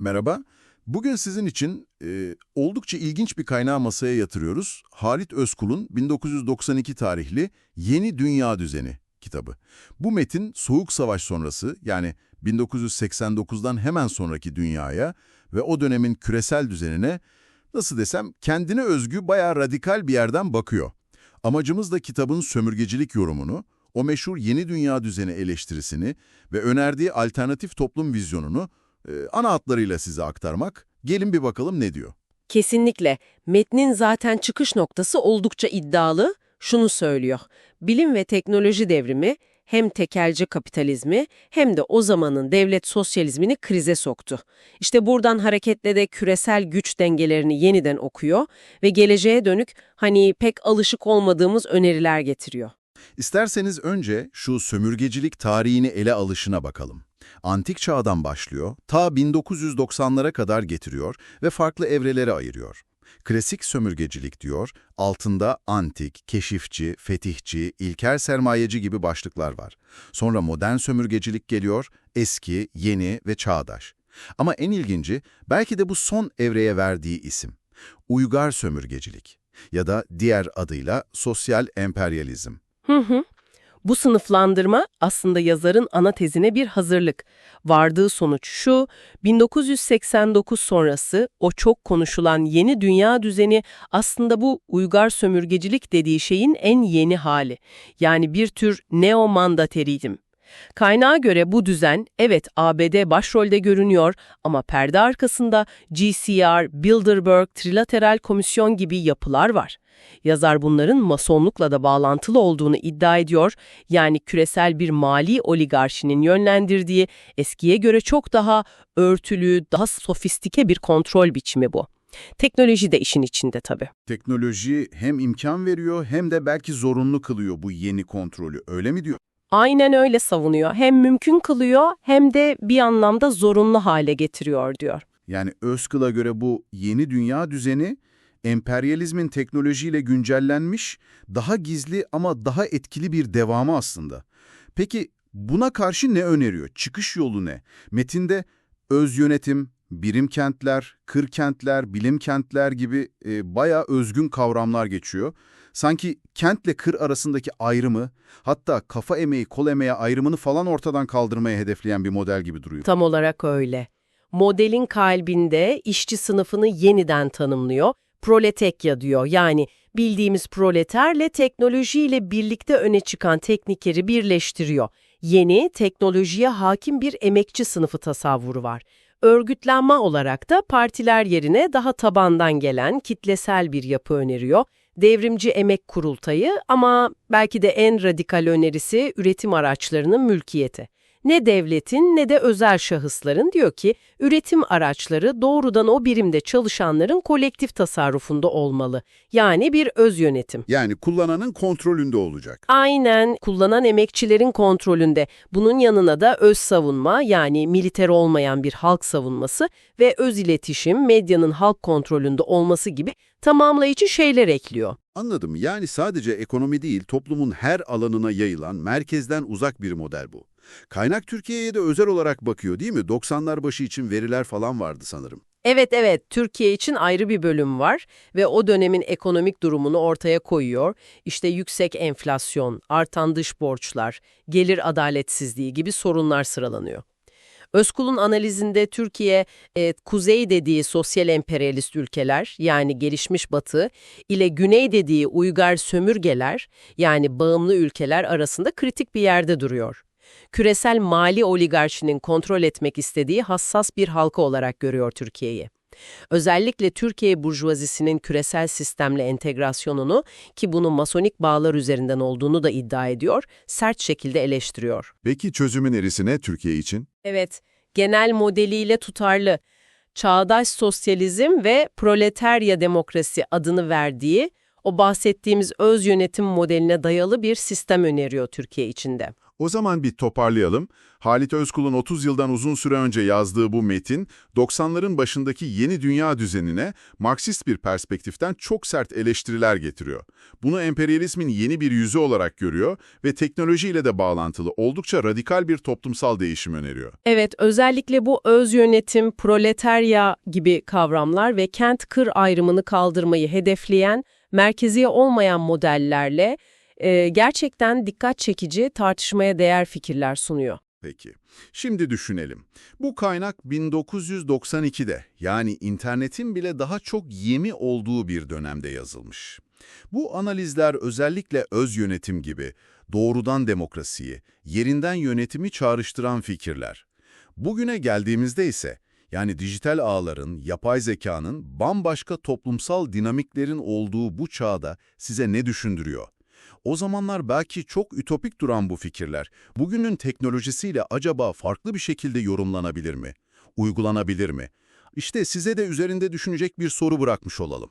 Merhaba. Bugün sizin için e, oldukça ilginç bir kaynağı masaya yatırıyoruz. Halit Özkul'un 1992 tarihli Yeni Dünya Düzeni kitabı. Bu metin Soğuk Savaş sonrası yani 1989'dan hemen sonraki dünyaya ve o dönemin küresel düzenine nasıl desem kendine özgü bayağı radikal bir yerden bakıyor. Amacımız da kitabın sömürgecilik yorumunu, o meşhur yeni dünya düzeni eleştirisini ve önerdiği alternatif toplum vizyonunu ana hatlarıyla size aktarmak. Gelin bir bakalım ne diyor. Kesinlikle. Metnin zaten çıkış noktası oldukça iddialı. Şunu söylüyor. Bilim ve teknoloji devrimi hem tekelci kapitalizmi hem de o zamanın devlet sosyalizmini krize soktu. İşte buradan hareketle de küresel güç dengelerini yeniden okuyor ve geleceğe dönük hani pek alışık olmadığımız öneriler getiriyor. İsterseniz önce şu sömürgecilik tarihini ele alışına bakalım. Antik çağdan başlıyor, ta 1990'lara kadar getiriyor ve farklı evrelere ayırıyor. Klasik sömürgecilik diyor, altında antik, keşifçi, fetihçi, ilkel sermayeci gibi başlıklar var. Sonra modern sömürgecilik geliyor, eski, yeni ve çağdaş. Ama en ilginci belki de bu son evreye verdiği isim. Uygar sömürgecilik ya da diğer adıyla sosyal emperyalizm. Hı hı. Bu sınıflandırma aslında yazarın ana tezine bir hazırlık. Vardığı sonuç şu, 1989 sonrası o çok konuşulan yeni dünya düzeni aslında bu uygar sömürgecilik dediği şeyin en yeni hali. Yani bir tür neomandaterizm. Kaynağa göre bu düzen, evet ABD başrolde görünüyor ama perde arkasında GCR, Bilderberg, Trilateral Komisyon gibi yapılar var. Yazar bunların masonlukla da bağlantılı olduğunu iddia ediyor, yani küresel bir mali oligarşinin yönlendirdiği eskiye göre çok daha örtülü, daha sofistike bir kontrol biçimi bu. Teknoloji de işin içinde tabii. Teknoloji hem imkan veriyor hem de belki zorunlu kılıyor bu yeni kontrolü, öyle mi diyor? Aynen öyle savunuyor. Hem mümkün kılıyor hem de bir anlamda zorunlu hale getiriyor diyor. Yani Özkıl'a göre bu yeni dünya düzeni emperyalizmin teknolojiyle güncellenmiş, daha gizli ama daha etkili bir devamı aslında. Peki buna karşı ne öneriyor? Çıkış yolu ne? Metinde öz yönetim, birim kentler, kır kentler, bilim kentler gibi e, bayağı özgün kavramlar geçiyor. Sanki kentle kır arasındaki ayrımı, hatta kafa emeği kol emeği ayrımını falan ortadan kaldırmaya hedefleyen bir model gibi duruyor. Tam olarak öyle. Modelin kalbinde işçi sınıfını yeniden tanımlıyor. Proletekya diyor. Yani bildiğimiz proleterle teknolojiyle birlikte öne çıkan teknikeri birleştiriyor. Yeni, teknolojiye hakim bir emekçi sınıfı tasavvuru var. Örgütlenme olarak da partiler yerine daha tabandan gelen kitlesel bir yapı öneriyor. Devrimci emek kurultayı ama belki de en radikal önerisi üretim araçlarının mülkiyeti. Ne devletin ne de özel şahısların diyor ki üretim araçları doğrudan o birimde çalışanların kolektif tasarrufunda olmalı. Yani bir öz yönetim. Yani kullananın kontrolünde olacak. Aynen kullanan emekçilerin kontrolünde. Bunun yanına da öz savunma yani militer olmayan bir halk savunması ve öz iletişim medyanın halk kontrolünde olması gibi tamamlayıcı şeyler ekliyor. Anladım. Yani sadece ekonomi değil, toplumun her alanına yayılan, merkezden uzak bir model bu. Kaynak Türkiye'ye de özel olarak bakıyor değil mi? 90'lar başı için veriler falan vardı sanırım. Evet evet Türkiye için ayrı bir bölüm var ve o dönemin ekonomik durumunu ortaya koyuyor. İşte yüksek enflasyon, artan dış borçlar, gelir adaletsizliği gibi sorunlar sıralanıyor. Özkul'un analizinde Türkiye, e, kuzey dediği sosyal emperyalist ülkeler yani gelişmiş batı ile güney dediği uygar sömürgeler yani bağımlı ülkeler arasında kritik bir yerde duruyor. Küresel mali oligarşinin kontrol etmek istediği hassas bir halka olarak görüyor Türkiye'yi. Özellikle Türkiye burjuvazisinin küresel sistemle entegrasyonunu ki bunun masonik bağlar üzerinden olduğunu da iddia ediyor, sert şekilde eleştiriyor. Peki çözümün erisi ne Türkiye için? Evet, genel modeliyle tutarlı, çağdaş sosyalizm ve proletarya demokrasi adını verdiği o bahsettiğimiz öz yönetim modeline dayalı bir sistem öneriyor Türkiye içinde. O zaman bir toparlayalım. Halit Özkul'un 30 yıldan uzun süre önce yazdığı bu metin, 90'ların başındaki yeni dünya düzenine Marksist bir perspektiften çok sert eleştiriler getiriyor. Bunu emperyalizmin yeni bir yüzü olarak görüyor ve teknolojiyle de bağlantılı oldukça radikal bir toplumsal değişim öneriyor. Evet, özellikle bu öz yönetim, proletarya gibi kavramlar ve kent-kır ayrımını kaldırmayı hedefleyen, merkezi olmayan modellerle e, gerçekten dikkat çekici, tartışmaya değer fikirler sunuyor. Peki, şimdi düşünelim. Bu kaynak 1992'de yani internetin bile daha çok yemi olduğu bir dönemde yazılmış. Bu analizler özellikle öz yönetim gibi doğrudan demokrasiyi, yerinden yönetimi çağrıştıran fikirler. Bugüne geldiğimizde ise yani dijital ağların, yapay zekanın bambaşka toplumsal dinamiklerin olduğu bu çağda size ne düşündürüyor? O zamanlar belki çok ütopik duran bu fikirler, bugünün teknolojisiyle acaba farklı bir şekilde yorumlanabilir mi? Uygulanabilir mi? İşte size de üzerinde düşünecek bir soru bırakmış olalım.